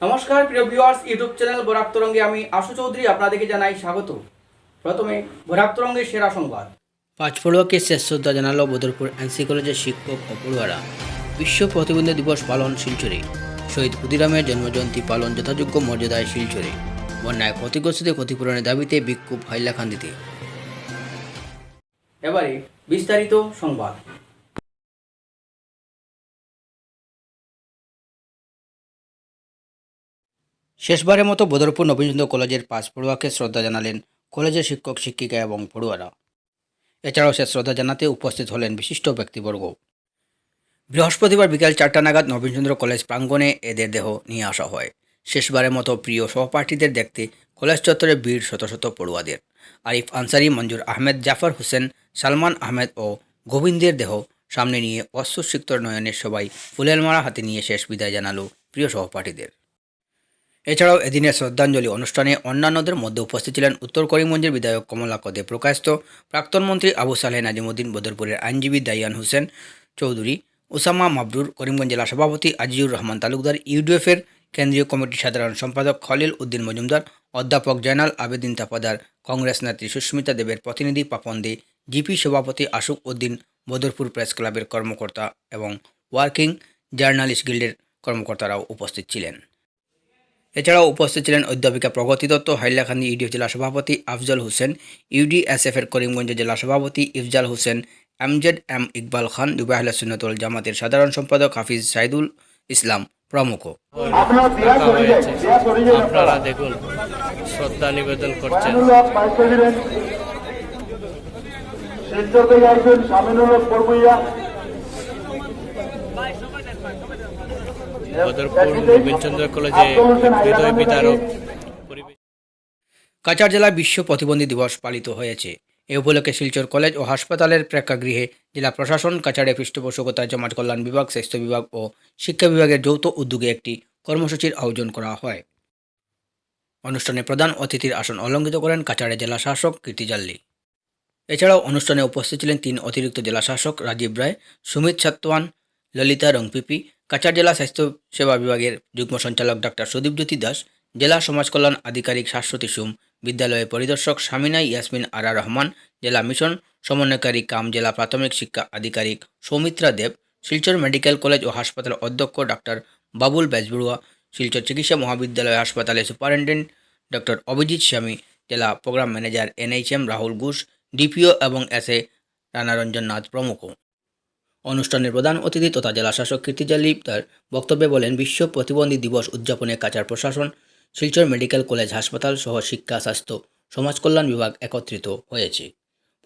নমস্কার প্রিয় viewers YouTube channel Barak তরঙ্গে আমি আশু চৌধুরী আপনাদেরকে জানাই স্বাগত। প্রথমে বরাক তরঙ্গের সেরা সংবাদ। পাঁচ পড়ুয়াকে শেষ শ্রদ্ধা জানালো বদরপুর এনসি কলেজের শিক্ষক ও পড়ুয়ারা বিশ্ব প্রতিবন্ধী দিবস পালন শিলচরে। শহীদ ক্ষুদিরামের জন্মজয়ন্তী পালন যথাযোগ্য মর্যাদায় শিলচরে। বন্যায় ক্ষতিগ্রস্তদের ক্ষতিপূরণের দাবিতে বিক্ষোভ হাইলাকান্দিতে। এবারে বিস্তারিত সংবাদ। শেষবারের মতো বদরপুর নবীনচন্দ্র কলেজের পাঁচ পড়ুয়াকে শ্রদ্ধা জানালেন কলেজের শিক্ষক, শিক্ষিকা এবং পড়ুয়ারা। এছাড়াও সে শ্রদ্ধা জানাতে উপস্থিত হলেন বিশিষ্ট ব্যক্তিবর্গ। বৃহস্পতিবার বিকাল চারটা নাগাদ নবীনচন্দ্র কলেজ প্রাঙ্গণে এদের দেহ নিয়ে আসা হয়। শেষবারের মতো প্রিয় সহপাঠীদের দেখতে কলেজ চত্বরে ভিড় শত শত পড়ুয়াদের। আরিফ আনসারি, মঞ্জুর আহমেদ, জাফর হোসেন, সালমান আহমেদ ও গোবিন্দের দেহ সামনে নিয়ে অশ্রুসিক্ত নয়নের সবাই ফুলের মারা হাতে নিয়ে শেষ বিদায় জানালো প্রিয় সহপাঠীদের। এছাড়াও এদিনের শ্রদ্ধাঞ্জলি অনুষ্ঠানে অন্যান্যদের মধ্যে উপস্থিত ছিলেন উত্তর করিমগঞ্জের বিধায়ক কমলাক্ষ দে প্রকাশিত প্রাক্তন মন্ত্রী আবু সালেহ নাজিমুদ্দিন, বদরপুরের আইনজীবী দাইয়ান হোসেন চৌধুরী ওসামা মাবরুর, করিমগঞ্জ জেলা সভাপতি আজিজুর রহমান তালুকদার ইউডিএফের কেন্দ্রীয় কমিটির সাধারণ সম্পাদক খলিল উদ্দিন মজুমদার, অধ্যাপক জয়নাল আবেদিন তাপাদার, কংগ্রেস নেত্রী সুস্মিতা দেবের প্রতিনিধি পাপন দে জিপি সভাপতি আশুক উদ্দিন, বদরপুর প্রেস ক্লাবের কর্মকর্তা এবং ওয়ার্কিং জার্নালিস্ট গিল্ডের কর্মকর্তারাও উপস্থিত ছিলেন। এছাড়াও উপস্থিত ছিলেন অধ্যাপিকা প্রগতি দত্ত হাইলাকান্দি ইউডিএফ জেলা সভাপতি আফজল হোসেন ইউডিএসএফের করিমগঞ্জ জেলা সভাপতি Ifzal Hossain M Z M Iqbal Khan Dubai Ahle Sunnatul জামাতের সাধারণ সম্পাদক হাফিজ সাইদুল ইসলাম প্রমুখ। আপনারা দেখুন শ্রদ্ধা নিবেদন করছেন। শিলচর থেকে হক বড়বুইয়া বদরপুর নবীনচন্দ্র কলেজে হৃদয় পরিবেশ কাছাড় জেলায় বিশ্ব প্রতিবন্ধী দিবস পালিত হয়েছে। এ উপলক্ষে শিলচর কলেজ ও হাসপাতালের প্রেক্ষাগৃহে জেলা প্রশাসন, কাছাড়ের পৃষ্ঠপোষকতায় সমাজ কল্যাণ বিভাগ, স্বাস্থ্য বিভাগ ও শিক্ষা বিভাগের যৌথ উদ্যোগে একটি কর্মসূচির আয়োজন করা হয়। অনুষ্ঠানে প্রধান অতিথির আসন অলঙ্কিত করেন কাছাড়ে জেলা শাসক কীর্তিজাল্লি এছাড়াও অনুষ্ঠানে উপস্থিত ছিলেন তিন অতিরিক্ত জেলা শাসক রাজীব রায়, সুমিত সাত্তওয়ান ললিতা রংপিপি কাছাড় জেলা স্বাস্থ্য সেবা বিভাগের যুগ্ম সঞ্চালক ডাক্তার সুদীপ জ্যোতি দাস, জেলা সমাজ কল্যাণ আধিকারিক শাশ্বতী সুম, বিদ্যালয়ের পরিদর্শক সামিনা ইয়াসমিন আরা রহমান, জেলা মিশন সমন্বয়কারী কাম জেলা প্রাথমিক শিক্ষা আধিকারিক সৌমিত্রা দেব, শিলচর মেডিকেল কলেজ ও হাসপাতালের অধ্যক্ষ ডাক্তার বাবুল বেজবড়ুয়া শিলচর চিকিৎসা মহাবিদ্যালয় হাসপাতালের সুপারিনটেন্ডেন্ট ডক্টর অভিজিৎ স্বামী, জেলা programme manager NHM Rahul Ghosh, DPO এবং এস এ রানারঞ্জন নাথ প্রমুখ। অনুষ্ঠানের প্রধান অতিথি তথা জেলাশাসক কীর্তিজালী তার বক্তব্যে বলেন, বিশ্ব প্রতিবন্ধী দিবস উদযাপনে কাচার প্রশাসন, শিলচর মেডিকেল কলেজ হাসপাতাল সহ শিক্ষা, স্বাস্থ্য, সমাজকল্যাণ বিভাগ একত্রিত হয়েছে।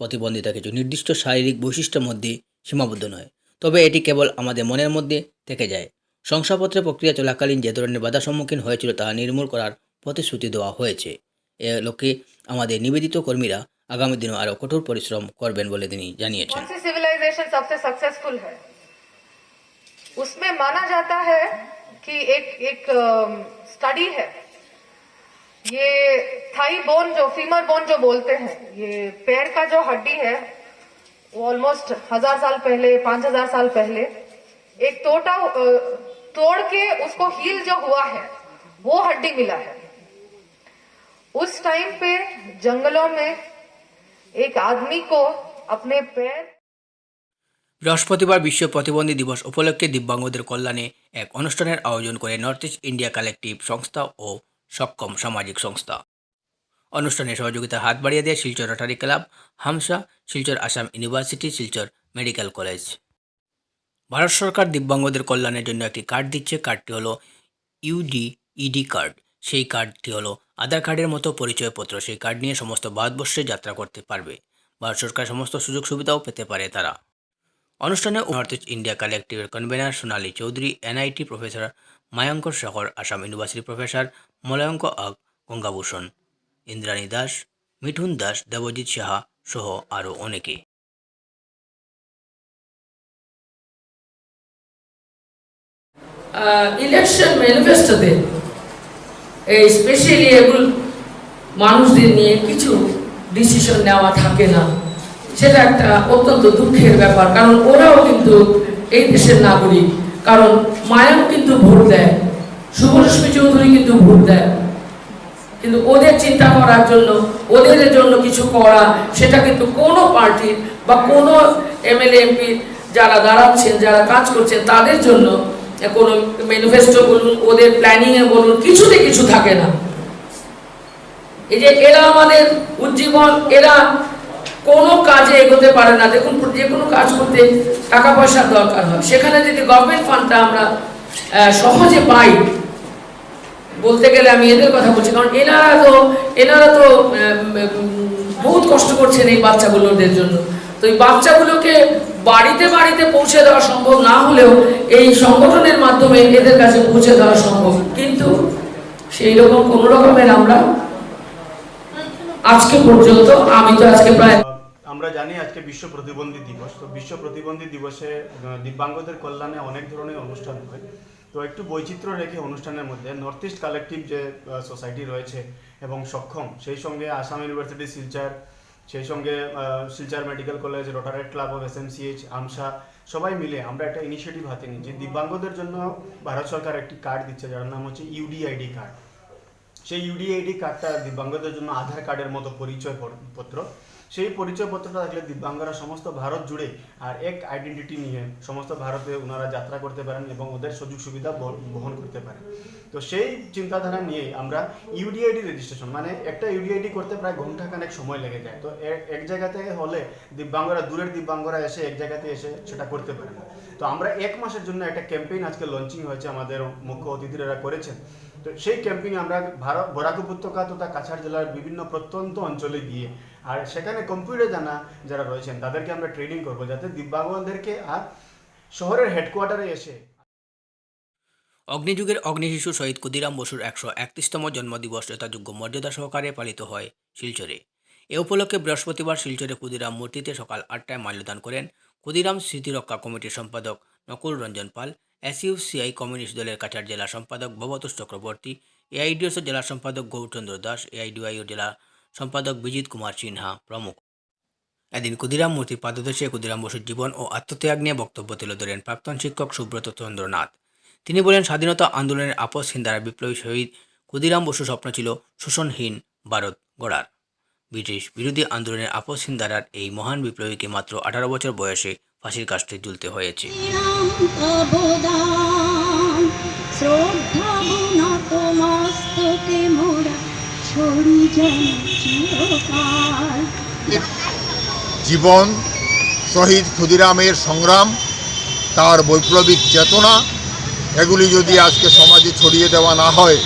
প্রতিবন্ধিতা কিছু নির্দিষ্ট শারীরিক বৈশিষ্ট্যের মধ্যে সীমাবদ্ধ নয়, তবে এটি কেবল আমাদের মনের মধ্যে থেকে যায়। শংসাপত্রে প্রক্রিয়া চলাকালীন যে ধরনের বাধা সম্মুখীন হয়েছিল তা নির্মূল করার প্রতিশ্রুতি দেওয়া হয়েছে। এ লক্ষ্যে আমাদের নিবেদিত কর্মীরা আগামী দিনে আরও কঠোর পরিশ্রম করবেন বলে তিনি জানিয়েছেন। सबसे सक्सेसफुल है। उसमें माना जाता है कि एक एक स्टडी है। ये थाई बोन जो फीमर बोन जो बोलते हैं, ये पैर का जो हड्डी है, वो ऑलमोस्ट हज़ार साल पहले, पाँच हज़ार साल पहले, एक टोटा तोड़ के उसको हील जो हुआ है, वो हड्डी मिला है। उस टाइम पे जंगलों में एक आदमी को अपने पैर বৃহস্পতিবার বিশ্ব প্রতিবন্ধী দিবস উপলক্ষে দিব্যাঙ্গদের কল্যাণে এক অনুষ্ঠানের আয়োজন করে নর্থ ইস্ট ইন্ডিয়া কালেকটিভ সংস্থা ও সক্ষম সামাজিক সংস্থা। অনুষ্ঠানে সহযোগিতার হাত বাড়িয়ে দেয় Silchar rotary club, হামসা, Silchar Assam university, Silchar medical college. Bharat সরকার দিব্যাঙ্গদের কল্যাণের জন্য একটি কার্ড দিচ্ছে। কার্ডটি হলো ইউডি ইডি কার্ড। সেই কার্ডটি হলো আধার কার্ডের মতো পরিচয়পত্র। সেই কার্ড নিয়ে সমস্ত ভারতবর্ষে যাত্রা করতে পারবে। ভারত সরকার সমস্ত সুযোগ সুবিধাও পেতে পারে তারা। অনুষ্ঠানে north east India কালেকটিভের convener Sonali Chowdhury, NIT professor মায়ঙ্কর Shekhar Assam university professor মলয়ঙ্ক আগ গঙ্গাভূষণ, ইন্দ্রাণী দাস, মিঠুন দাস, দেবজিৎ সাহা সহ আরও অনেকে। ইলেকশন ম্যানিফেস্টোতে এই স্পেশালি এবল মানুষদের নিয়ে কিছু ডিসিশন নেওয়া থাকে না। সেটা একটা অত্যন্ত দুঃখের ব্যাপার। কারণ ওরাও কিন্তু এই দেশের নাগরিক। কারণ মায়াও কিন্তু ভোট দেয়। শুভলক্ষ্মী চৌধুরী কিন্তু ভোট দেয়। কিন্তু ওদের চিন্তা করার জন্য, ওদের জন্য কিছু করা, সেটা কিন্তু কোনো পার্টির বা কোনো এমএলএ, এমপি যারা দাঁড়াচ্ছেন, যারা কাজ করছেন, তাদের জন্য কোনো ম্যানিফেস্টো বলুন, ওদের প্ল্যানিংয়ে বলুন, কিছুতে কিছু থাকে না। এই যে এরা আমাদের উজ্জীবন, এরা কোনো কাজে এগোতে পারে না। দেখুন, যে কোনো কাজ করতে টাকা পয়সার দরকার হয়। সেখানে যদি গভর্নমেন্ট ফান্ডটা আমরা সহজে পাই, বলতে গেলে আমি এদের কথা বলছি, কারণ এনারা তো এনারা তো বহুত কষ্ট করছেন এই বাচ্চাগুলোদের জন্য। তো এই বাচ্চাগুলোকে বাড়িতে বাড়িতে পৌঁছে দেওয়া সম্ভব না হলেও এই সংগঠনের মাধ্যমে এদের কাছে পৌঁছে দেওয়া সম্ভব। কিন্তু সেই রকম কোনো রকমের আমরা আজকে পর্যন্ত, আমি তো আজকে প্রায় আমরা জানি আজকে বিশ্ব প্রতিবন্ধী দিবস। তো বিশ্ব প্রতিবন্ধী দিবসে দিব্যাঙ্গদের কল্যাণে অনেক ধরনের অনুষ্ঠান হয়। তো একটু বৈচিত্র্য রেখে অনুষ্ঠানের মধ্যে নর্থ ইস্ট কালেকটিভ যে সোসাইটি রয়েছে এবং সক্ষম, সেই সঙ্গে আসাম ইউনিভার্সিটি শিলচর সেই সঙ্গে Silchar medical college rotaract club of S আমসা সবাই মিলে আমরা একটা ইনিশিয়েটিভ হাতে নিয়েছি দিব্যাঙ্গদের জন্য ভারত সরকার একটি কার্ড দিচ্ছে, যার নাম হচ্ছে ইউডিআইডি কার্ড সেই ইউডিআইডি কার্ডটা দিব্যাঙ্গদের জন্য আধার কার্ডের মতো পরিচয় পত্র সেই পরিচয়পত্রটা থাকলে দিব্যাঙ্গরা সমস্ত ভারত জুড়ে আর এক আইডেন্টিটি নিয়ে সমস্ত ভারতে ওনারা যাত্রা করতে পারেন এবং ওদের সুযোগ সুবিধা বহ- বহন করতে পারেন। তো সেই চিন্তাধারা নিয়েই আমরা ইউডিআইডি রেজিস্ট্রেশন মানে একটা ইউডিআইডি করতে প্রায় ঘণ্টা খানেক সময় লেগে যায়। তো এক জায়গা থেকে হলে দিব্যাঙ্গরা, দূরের দিব্যাঙ্গরা এসে এক জায়গাতে এসে সেটা করতে পারে না তো আমরা এক মাসের জন্য একটা ক্যাম্পেইন আজকে লঞ্চিং হয়েছে আমাদের মুখ্য অতিথিরা করেছেন। তো সেই ক্যাম্পিংয়ে আমরা ভারত বরাক উপত্যকা তথা কাছাড় জেলার বিভিন্ন প্রত্যন্ত অঞ্চলে গিয়ে আর সেখানে কম্পিউটার জানা যারা রয়েছেন, তাদেরকে আমরা ট্রেনিং করব যাতে দিব্যাঙ্গদেরকে আর শহরের হেডকোয়ার্টারে এসে অগ্নিযুগের অগ্নিশিশু শহীদ ক্ষুদিরাম বসুর একশো একত্রিশতম জন্মদিবস যথাযোগ্য মর্যাদা সহকারে পালিত হয় শিলচরে। এ উপলক্ষে বৃহস্পতিবার শিলচরে ক্ষুদিরাম মূর্তিতে সকাল আটটায় মাল্যদান করেন ক্ষুদিরাম স্মৃতিরক্ষা কমিটির সম্পাদক নকুল রঞ্জন পাল এসইউসিআই কমিউনিস্ট দলের কাছাড় জেলা সম্পাদক ভবতোষ চক্রবর্তী এআইডিএস জেলা সম্পাদক গৌরচন্দ্র দাস এআইডিআইও জেলা সম্পাদক বিজিত কুমার সিনহা প্রমুখ। এদিন ক্ষুদিরাম মূর্তির পাদদেশে ক্ষুদিরাম বসুর জীবন ও আত্মত্যাগ নিয়ে বক্তব্য তুলে ধরেন প্রাক্তন শিক্ষক সুব্রত চন্দ্রনাথ। তিনি বলেন, স্বাধীনতা আন্দোলনের আপসহীন দ্বারা বিপ্লবী শহীদ ক্ষুদিরাম বসু স্বপ্ন ছিল শোষণহীন ভারত গড়ার। ব্রিটিশ বিরোধী আন্দোলনের আপসহীন দ্বারার এই মহান বিপ্লবীকে মাত্র আঠারো বছর বয়সে ফাঁসির কাস্টে ঝুলতে হয়েছে। জীবন, শহীদ ক্ষুদিরামের সংগ্রাম, তার বৈপ্লবিক চেতনা, এগুলি যদি আজকে সমাজে ছড়িয়ে দেওয়া না হয়,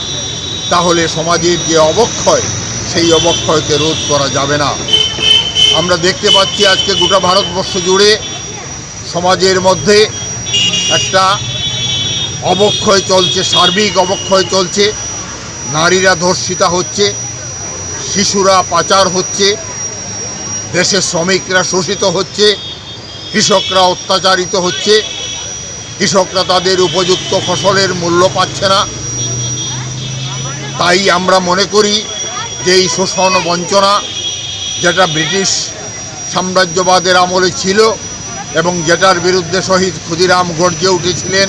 তাহলে সমাজের যে অবক্ষয়, সেই অবক্ষয়কে রোধ করা যাবে না। আমরা দেখতে পাচ্ছি আজকে গোটা ভারতবর্ষ জুড়ে সমাজের মধ্যে একটা অবক্ষয় চলছে, সার্বিক অবক্ষয় চলছে। নারীরা ধর্ষিতা হচ্ছে, শিশুরা পাচার হচ্ছে, দেশের শ্রমিকরা শোষিত হচ্ছে, কৃষকরা অত্যাচারিত হচ্ছে, কৃষকরা তাদের উপযুক্ত ফসলের মূল্য পাচ্ছে না। তাই আমরা মনে করি যে এই শোষণ বঞ্চনা যেটা ব্রিটিশ সাম্রাজ্যবাদের আমলে ছিল এবং যেটার বিরুদ্ধে শহীদ ক্ষুদিরাম গর্জে উঠেছিলেন,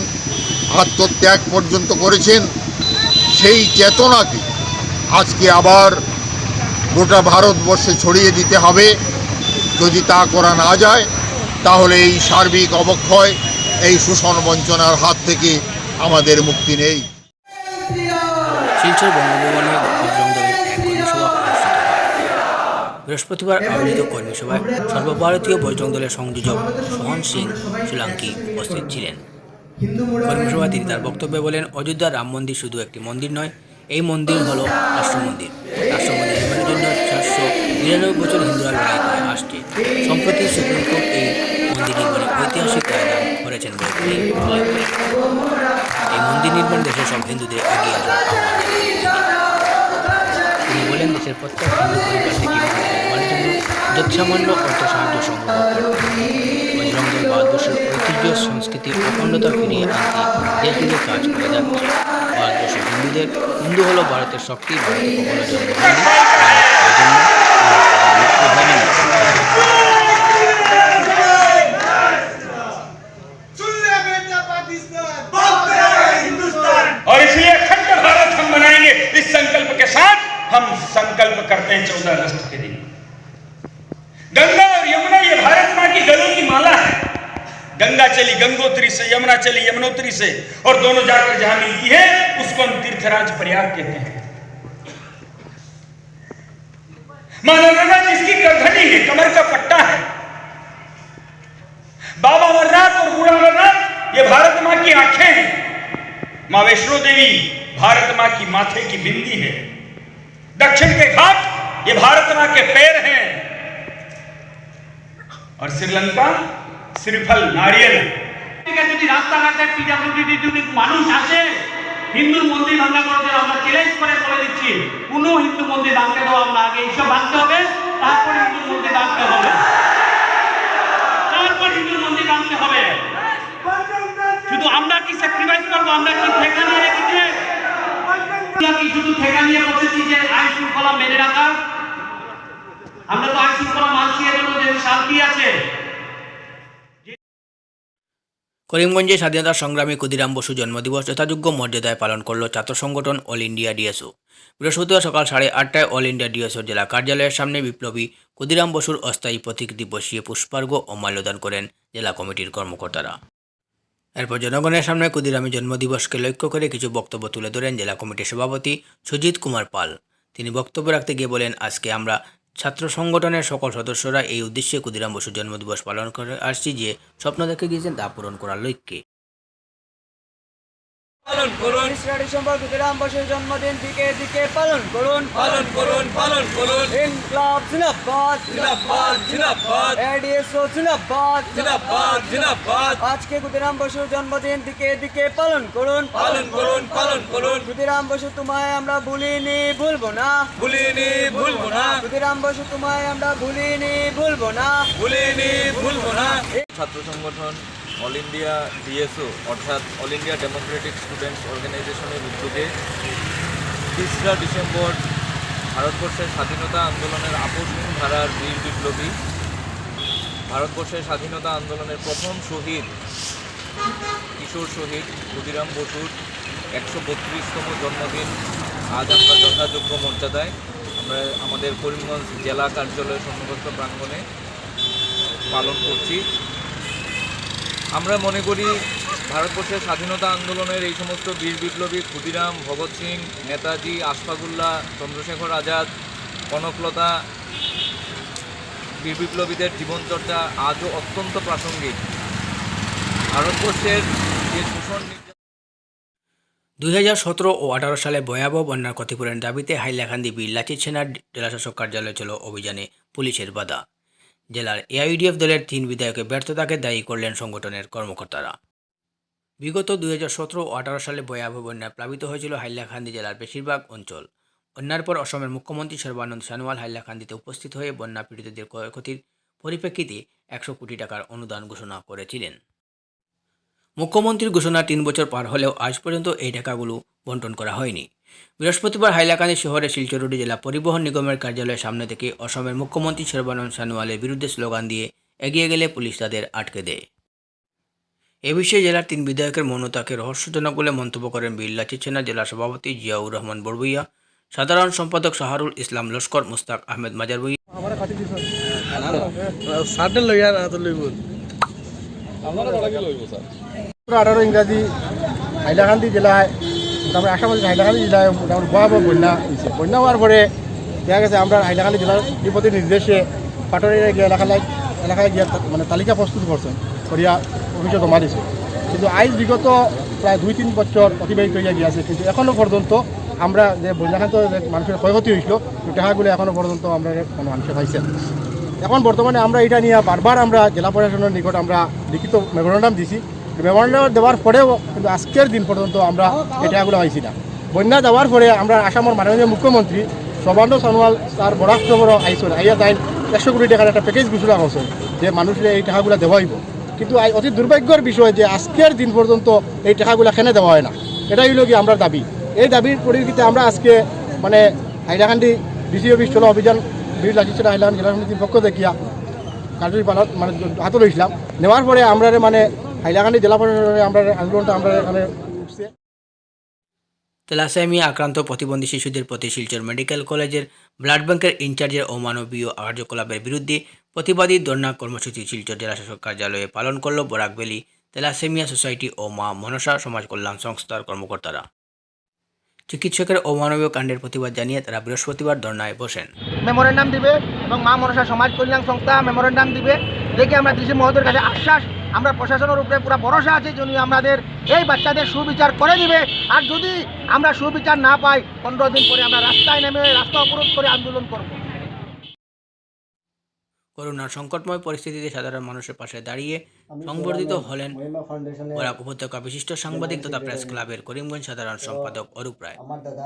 আত্মত্যাগ পর্যন্ত করেছেন সেই চেতনাকে আজকে আবার গোটা ভারতবর্ষে ছড়িয়ে দিতে হবে। যদি তা করা না যায়, তাহলে এই সার্বিক অবক্ষয়, এই শোষণ বঞ্চনার হাত থেকে আমাদের মুক্তি নেই। বৃহস্পতিবার আয়োজিত কর্মীসভায় সর্বভারতীয় বজরং দলের সংযোজক সোহন সিং সোলাঙ্কি উপস্থিত ছিলেন। তিনি তার বক্তব্যে বলেন অযোধ্যার রাম মন্দির শুধু একটি মন্দির নয় এই মন্দির হলো রাষ্ট্র মন্দির। রাষ্ট্র মন্দির নির্মাণের জন্য চারশো নিরানব্বই বছর হিন্দুরা লড়াই করে আসছে। সম্প্রতি সুপ্রিম কোর্ট এই মন্দির নির্মাণে ঐতিহাসিক রায়দান করেছেন বলে তিনি উল্লেখ করেন এই মন্দির নির্মাণ দেশের সব হিন্দুদের এগিয়ে আসার তিনি। বলেন দেশের প্রত্যেক হিন্দু পরিবার থেকে মন্দির নির্মাণের জন্য যৎসামান্য অর্থ সাহায্য সংগ্রহ জঙ্গল বা দেশের ঐতিহ্য সংস্কৃতি অখণ্ডতা ফিরিয়ে আনতে দেশ মিলে কাজ করে যাচ্ছে ভারতবর্ষের হিন্দুদের হিন্দু হলো ভারতের শক্তি ভারতে কখনো জন্ম और इसलिए अखंड भारत हम बनाएँगे इस संकल्प के साथ हम संकल्प करते हैं चौदह चली, गंगोत्री से, यमुना चली, यमुनोत्री से, और दोनों जाकर जहाँ मिलती है, उसको हम तीर्थराज प्रयाग कहते हैं। माँ नर्मदा जिसकी करधनी है, कमर का पट्टा है। बाबा अमरनाथ और बूढ़ा अमरनाथ ये भारत माँ की आँखें हैं। माँ वैष्णो देवी, भारत माँ की माथे की बिंदी है। दक्षिण के घाट, ये भारत माँ के पैर हैं। और श्रीलंका শ্রীফল নারিয়েল যদি রাস্তাঘাটে পিডাব্লিউডি যদি মানুষ আসে, হিন্দুর মন্দির ভাঙা করতে আমরা চ্যালেঞ্জ করে বলে দিচ্ছি, কোনো হিন্দু মন্দির ভাঙতে দেবো আমরা আগে এইসব ভাঙতে হবে, তারপর হিন্দু মন্দির ভাঙতে হবে। তারপর হিন্দু মন্দির ভাঙতে হবে। শুধু আমরা কি স্যাক্রিফাইস করব? আমরা কি ঠেকা নিয়ে রেখেছি? কি শুধু ঠেকা নিয়ে বলতেছি যে আইন শৃঙ্খলা মেনে রাখা? আমরা তো আইন শৃঙ্খলা মানছি এর যে শান্তি আছে। করিমগঞ্জে স্বাধীনতা সংগ্রামী ক্ষুদিরাম বসু জন্মদিবস যথাযোগ্য মর্যাদায় পালন করল ছাত্র সংগঠন অল ইন্ডিয়া ডিএসও বৃহস্পতিবার সকাল সাড়ে আটটায় অল ইন্ডিয়া ডিএসও জেলা কার্যালয়ের সামনে বিপ্লবী ক্ষুদিরাম বসুর অস্থায়ী প্রতিকৃতি বসিয়ে পুষ্পার্ঘ ও মাল্যদান করেন জেলা কমিটির কর্মকর্তারা। এরপর জনগণের সামনে ক্ষুদিরামের জন্মদিবসকে লক্ষ্য করে কিছু বক্তব্য তুলে ধরেন জেলা কমিটির সভাপতি সুজিত কুমার পাল। তিনি বক্তব্য রাখতে গিয়ে বলেন, আজকে আমরা ছাত্র সংগঠনের সকল সদস্যরা এই উদ্দেশ্যে ক্ষুদিরাম বসুর জন্মদিবস পালন করে আসছি যে স্বপ্ন দেখে গিয়েছেন তা পূরণ করার লক্ষ্যে। পালন করুন। বসুর জন্মদিন দিকে দিকে পালন করুন। পালন করুন পালন করুন। ইনকলাব এডিএসও আজকে ক্ষুদিরাম বসুর জন্মদিন দিকে দিকে পালন করুন। পালন করুন পালন করুন। ক্ষুদিরাম বসু তোমায় আমরা ভুলিনি ভুলবো না। ভুলিনি ভুলবো না। ক্ষুদিরাম বসু তোমায় আমরা ভুলিনি ভুলবো না। ভুলিনি ভুলবো না। ছাত্র সংগঠন অল ইন্ডিয়া ডিএসও, অর্থাৎ অল ইন্ডিয়া ডেমোক্রেটিক স্টুডেন্টস অর্গানাইজেশনের উদ্যোগে তেসরা ডিসেম্বর ভারতবর্ষের স্বাধীনতা আন্দোলনের আপসহীন ধারার বীর বিপ্লবী, ভারতবর্ষের স্বাধীনতা আন্দোলনের প্রথম শহীদ কিশোর শহীদ ক্ষুদিরাম বসুর একশো বত্রিশতম জন্মদিন আজ আমরা যথাযোগ্য মর্যাদায় আমরা আমাদের করিমগঞ্জ জেলা কার্যালয়ের সম্মুখস্থ প্রাঙ্গণে পালন করছি। আমরা মনে করি ভারতবর্ষের স্বাধীনতা আন্দোলনের এই সমস্ত বীর বিপ্লবী ক্ষুদিরাম, ভগৎ সিং, নেতাজি, আশফাকুল্লাহ, চন্দ্রশেখর আজাদ, কনকলতা বীর বিপ্লবীদের জীবনচর্চা আজও অত্যন্ত প্রাসঙ্গিক। ভারতবর্ষের যে শোষণ দুই হাজার সতেরো ও আঠারো সালে ভয়াবহ বন্যার ক্ষতিপূরণের দাবিতে হাইলাকান্দি বীর লাচিত সেনার জেলাশাসক কার্যালয়ে চলো অভিযানে পুলিশের বাধা। জেলার এআইডিএফ দলের তিন বিধায়কের ব্যর্থতাকে দায়ী করলেন সংগঠনের কর্মকর্তারা। বিগত দুই হাজার সতেরো ও আঠারো সালে ভয়াবহ বন্যায় প্লাবিত হয়েছিল হাইলাকান্দি জেলার বেশিরভাগ অঞ্চল। বন্যার পর অসমের মুখ্যমন্ত্রী সর্বানন্দ সানোয়াল হাইলাকান্দিতে উপস্থিত হয়ে বন্যা পীড়িতদের ক্ষয়ক্ষতির পরিপ্রেক্ষিতে একশো কোটি টাকার অনুদান ঘোষণা করেছিলেন। মুখ্যমন্ত্রীর ঘোষণা তিন বছর পার হলেও আজ পর্যন্ত এই টাকাগুলো বন্টন করা হয়নি। বৃহস্পতিবার হাইলাকান্দি শহরের শিলচর রোডে জেলা পরিবহন নিগমের কার্যালয়ের সামনে থেকে অসমের মুখ্যমন্ত্রী সর্বানন্দ সানোয়ালের বিরুদ্ধে স্লোগান দিয়ে এগিয়ে গেলে পুলিশ তাদের আটকে দেয়। এ বিষয়ে জেলার তিন বিধায়কের মৌনতাকে রহস্যজনক বলে মন্তব্য করেন বিল্লাচি সেনা জেলা সভাপতি জিয়াউর রহমান বড়বইয়া সাধারণ সম্পাদক শাহরুল ইসলাম লস্কর মুস্তাক আহমেদ মাজার মাজারবই আঠারো ইংরাজি হাইলাকান্দি জেলায় মোটামুটি আসাম হাইলাকান্দি জেলায় মোটামুটি ভয়াবহ বন্যা হয়েছে বন্যা হওয়ার পরে দেখা গেছে আমরা হাইলাকান্দি জেলার বিপদের নির্দেশে পাটরের গিয়ে এলাকায় এলাকায় গিয়ে মানে তালিকা প্রস্তুত করছেন করিয়া অফিসে জমা দিছে। কিন্তু আইজ বিগত প্রায় দুই, তিন বছর অতিবাহিত হইয়া গিয়াছে কিন্তু এখনও পর্যন্ত আমরা যে বন্যাখান্ত মানুষের ক্ষয়ক্ষতি হয়েছিল টাকাগুলো এখনও পর্যন্ত আমরা কোনো মানুষে পাইছেন এখন বর্তমানে আমরা এটা নিয়ে বারবার আমরা জেলা প্রশাসনের নিকট আমরা লিখিত মেমোরান্ডাম দিছি। মেমোরান্ডাম দেওয়ার পরেও কিন্তু আজকের দিন পর্যন্ত আমরা এই টাকাগুলো পাইছি না। বন্যা যাওয়ার পরে আমরা আসামের মাননীয় মুখ্যমন্ত্রী সর্বানন্দ সোনোয়াল তার বরাক্ত বড় আইসন আইয়া তাই একশো কোটি টাকার একটা প্যাকেজ ঘোষণা করছেন যে মানুষের এই টাকাগুলো দেওয়া হইব। কিন্তু অতি দুর্ভাগ্যের বিষয় যে আজকের দিন পর্যন্ত এই টাকাগুলো খেনে দেওয়া হয় না। এটাই হলো কি আমরা দাবি। এই দাবির পরিপ্রেক্ষিতে আমরা আজকে মানে হাইলাকান্দি ডিসি অফিস চলো অভিযান বীর লাগিয়েছিল হাইলাকান্দি জেলা সমিতির পক্ষ দেখিয়া কার্যকরী পালন মানে হাতে লইছিলাম নেওয়ার পরে আমরা মানে হাইলাকান্দি জেলা প্রশাসনের আমরা আন্দোলনটা আমরা এখানে তেলাসেমিয়া আক্রান্ত প্রতিবন্ধী শিশুদের প্রতি শিলচর মেডিকেল কলেজের ব্লাড ব্যাংকের ইনচার্জের অমানবীয় কার্যকলাপের বিরুদ্ধে প্রতিবাদী ধর্ণা কর্মসূচি শিলচর জেলাশাসক কার্যালয়ে পালন করল বরাকবেলি তেলাসেমিয়া সোসাইটি ও মা মনসা সমাজ কল্যাণ সংস্থার কর্মকর্তারা। চিকিৎসকের অমানবীয় কাণ্ডের প্রতিবাদ জানিয়ে তারা বৃহস্পতিবার ধর্নায় বসেন। মেমোরেন্ডাম দিবে এবং মা মনসা সমাজ কল্যাণ সংস্থা মেমোরেন্ডাম দিবে। দেখে আমরা ডিসি মহোদয়ের কাছে আশ্বাস, আমরা প্রশাসনের উপরে পুরো ভরসা আছে যিনি আমাদের এই বাচ্চাদের সুবিচার করে দিবে। আর যদি আমরা সুবিচার না পাই, পনেরো দিন পরে আমরা রাস্তায় নেমে রাস্তা অবরোধ করে আন্দোলন করব। করোনার সংকটময় পরিস্থিতিতে সাধারণ মানুষের পাশে দাঁড়িয়ে সংবর্ধিত হলেন বরাক উপত্যকা বিশিষ্ট সাংবাদিক তথা প্রেস ক্লাবের করিমগঞ্জ সাধারণ সম্পাদক অরূপ রায়।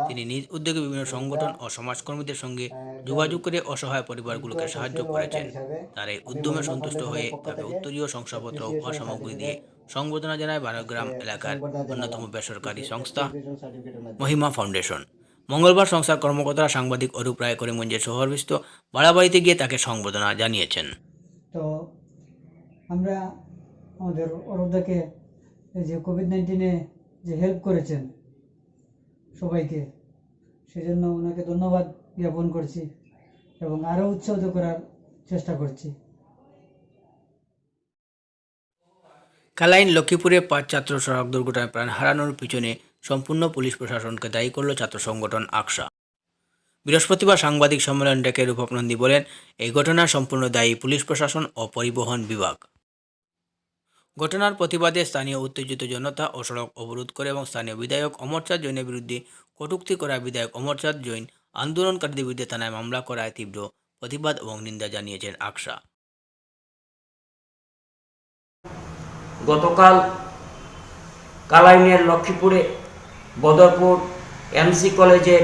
তিনি নিজ উদ্যোগে বিভিন্ন সংগঠন ও সমাজকর্মীদের সঙ্গে যোগাযোগ করে অসহায় পরিবারগুলোকে সাহায্য করেছেন। তার এই উদ্যমে সন্তুষ্ট হয়ে তাকে উত্তরীয় শংসাপত্র ও সামগ্রী দিয়ে সংবর্ধনা জানায় বারোগ্রাম এলাকার অন্যতম বেসরকারি সংস্থা মহিমা ফাউন্ডেশন মঙ্গলবার সংস্থার কর্মকর্তারা সাংবাদিক অরূপ রায় করিমগঞ্জের শহরবিষ্ট বাড়াবাড়িতে গিয়ে তাকে সংবর্ধনা জানিয়েছেন। তো আমরা আমাদের অরোদাকে এই যে কোভিড নাইন্টিনে যে হেল্প করেছেন সবাইকে সেজন্য ওনাকে ধন্যবাদ জ্ঞাপন করছি এবং আরও উৎসাহিত করার চেষ্টা করছি। কালাইন লক্ষ্মীপুরে পাঁচ ছাত্র সড়ক দুর্ঘটনায় প্রাণ হারানোর পিছনে সম্পূর্ণ পুলিশ প্রশাসনকে দায়ী করল ছাত্র সংগঠন আকসা। বৃহস্পতিবার সাংবাদিক সম্মেলন ডেকে রূপক নন্দী বলেন, এই ঘটনার সম্পূর্ণ দায়ী পুলিশ প্রশাসন ও পরিবহন বিভাগ। ঘটনার প্রতিবাদে স্থানীয় উত্তেজিত জনতা ও সড়ক অবরোধ করে এবং স্থানীয় বিধায়ক অমরচাঁদ জৈনের বিরুদ্ধে কটূক্তি করা বিধায়ক অমরচাঁদ জৈন আন্দোলনকারীদের বিরুদ্ধে থানায় মামলা করায় তীব্র প্রতিবাদ এবং নিন্দা জানিয়েছেন আকসা। গতকাল কালাইনের লক্ষ্মীপুরে বদরপুর এমসি কলেজে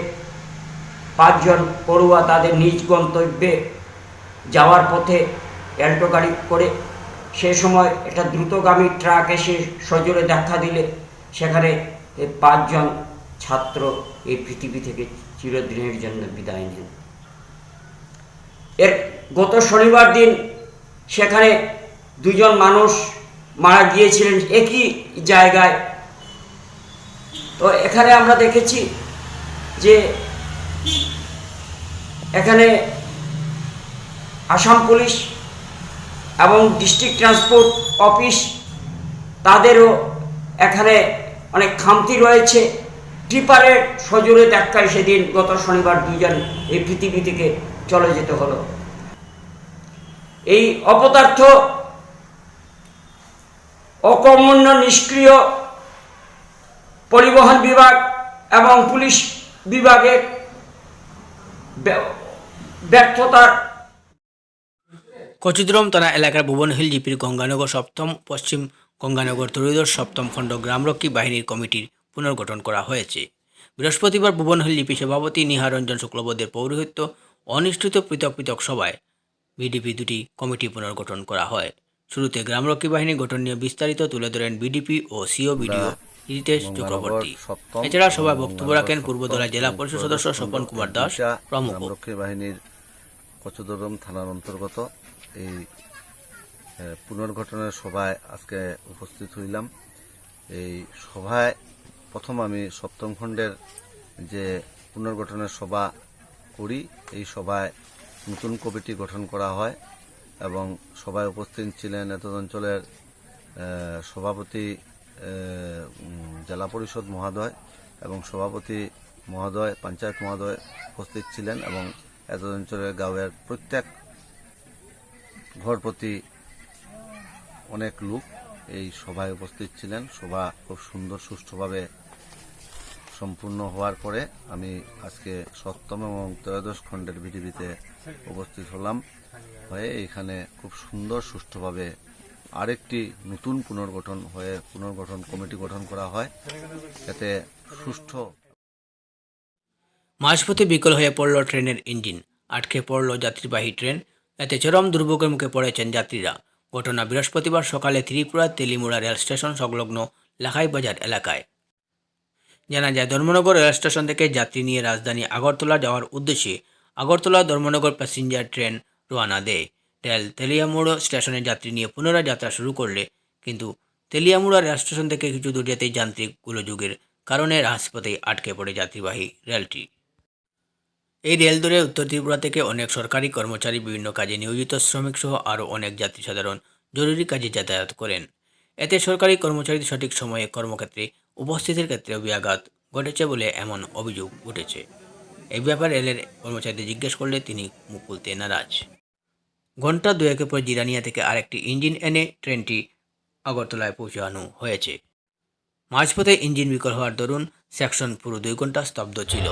পাঁচজন পড়ুয়া তাদের নিজ গন্তব্যে যাওয়ার পথে অ্যাল্টো গাড়ি করে সে সময় একটা দ্রুতগামী ট্রাক এসে সজোরে দেখা দিলে। সেখানে পাঁচজন ছাত্র এই পৃথিবী থেকে চিরদিনের জন্য বিদায় নেন এর গত শনিবার দিন সেখানে দুজন মানুষ মারা গিয়েছিলেন একই জায়গায়। তো এখানে আমরা দেখেছি যে এখানে আসাম পুলিশ এবং ডিস্ট্রিক্ট ট্রান্সপোর্ট অফিস তাদেরও এখানে অনেক খামতি রয়েছে। ট্রিপারের সজোরে ধাক্কায় সেদিন গত শনিবার দুইজন এই পৃথিবী থেকে চলে যেতে হলো। এই অপদার্থ অকর্মণ্য নিষ্ক্রিয় পরিবহন বিভাগ এবং পুলিশ বিভাগের ব্যর্থতার কচুদ্রম থানা এলাকার ভুবনহিল জিপির গঙ্গানগর সপ্তম, পশ্চিম গঙ্গানগর ত্রয়োদশ সপ্তম খণ্ড গ্রামরক্ষী বাহিনীর কমিটির পুনর্গঠন করা হয়েছে। বৃহস্পতিবার ভুবনহিল জিপি সভাপতি নিহারঞ্জন শুক্লবদের পৌরোহিত্য অনিষ্ঠিত পৃথক পৃথক সভায় বিডিপি দুটি কমিটি পুনর্গঠন করা হয়। শুরুতে গ্রামরক্ষী বাহিনী গঠন নিয়ে বিস্তারিত তুলে ধরেন বিডিপি ও সিও বিডিও। রিতেশ চক্রবর্তী এছাড়া সভায় বক্তব্য রাখেন পূর্বদলা জেলা পরিষদ সদস্য স্বপন কুমার দাস প্রমুখ। রক্ষী বাহিনীর কচুদরম থানার অন্তর্গত এই পুনর্গঠনের সভায় আজকে উপস্থিত হইলাম। এই সভায় প্রথম আমি সপ্তম খণ্ডের যে পুনর্গঠনের সভা করি এই সভায় নতুন কমিটি গঠন করা হয় এবং সভায় উপস্থিত ছিলেন এত অঞ্চলের সভাপতি জেলা পরিষদ মহোদয় এবং সভাপতি মহোদয়, পঞ্চায়েত মহোদয় উপস্থিত ছিলেন এবং এত অঞ্চলের গাঁয়ের প্রত্যেক ঘর প্রতি অনেক লোক এই সভায় উপস্থিত ছিলেন। সভা খুব সুন্দর, সুষ্ঠুভাবে সম্পূর্ণ হওয়ার পরে আমি আজকে সপ্তম এবং ত্রয়োদশ খণ্ডের বিডিবিতে উপস্থিত হলাম। হয়ে এখানে খুব সুন্দর, সুষ্ঠুভাবে আরেকটি নতুন পুনর্গঠন হয়ে পুনর্গঠন কমিটি গঠন করা হয়। এতে সুষ্ঠু মাঝপথে বিকল হয়ে পড়ল ট্রেনের ইঞ্জিন। আটকে পড়ল যাত্রীবাহী ট্রেন। এতে চরম দুর্ভোগের মুখে পড়েছেন যাত্রীরা। ঘটনা বৃহস্পতিবার সকালে ত্রিপুরা তেলিমুড়া রেল স্টেশন সংলগ্ন লাখাই বাজার এলাকায়। জানা যায়, ধর্মনগর রেল স্টেশন থেকে যাত্রী নিয়ে রাজধানী আগরতলা যাওয়ার উদ্দেশ্যে আগরতলা ধর্মনগর প্যাসেঞ্জার ট্রেন রওনা দেয়। রেল তেলিয়ামুড়ো স্টেশনে যাত্রী নিয়ে পুনরায় যাত্রা শুরু করলে কিন্তু তেলিয়ামুড়া রেল স্টেশন থেকে কিছু দূর যেতেই যান্ত্রিক গোলযোগের কারণে রাজপথে আটকে পড়ে যাত্রীবাহী রেলটি। এই রেল দরে উত্তর ত্রিপুরা থেকে অনেক সরকারি কর্মচারী বিভিন্ন কাজে নিয়োজিত শ্রমিক সহ আরও অনেক যাত্রী সাধারণ জরুরি কাজে যাতায়াত করেন। এতে সরকারি কর্মচারীদের সঠিক সময়ে কর্মক্ষেত্রে উপস্থিতির ক্ষেত্রেও ব্যাঘাত ঘটেছে বলে এমন অভিযোগ উঠেছে। এই ব্যাপারে রেলের কর্মচারীদের জিজ্ঞেস করলে তিনি মুখ খুলতে নারাজ ঘণ্টা দুয়েকের পর জিরানিয়া থেকে আরেকটি ইঞ্জিন এনে ট্রেনটি আগরতলায় পৌঁছানো হয়েছে। মাঝপথে ইঞ্জিন বিকল হওয়ার দরুন সেকশন পুরো দুই ঘণ্টা স্তব্ধ ছিল।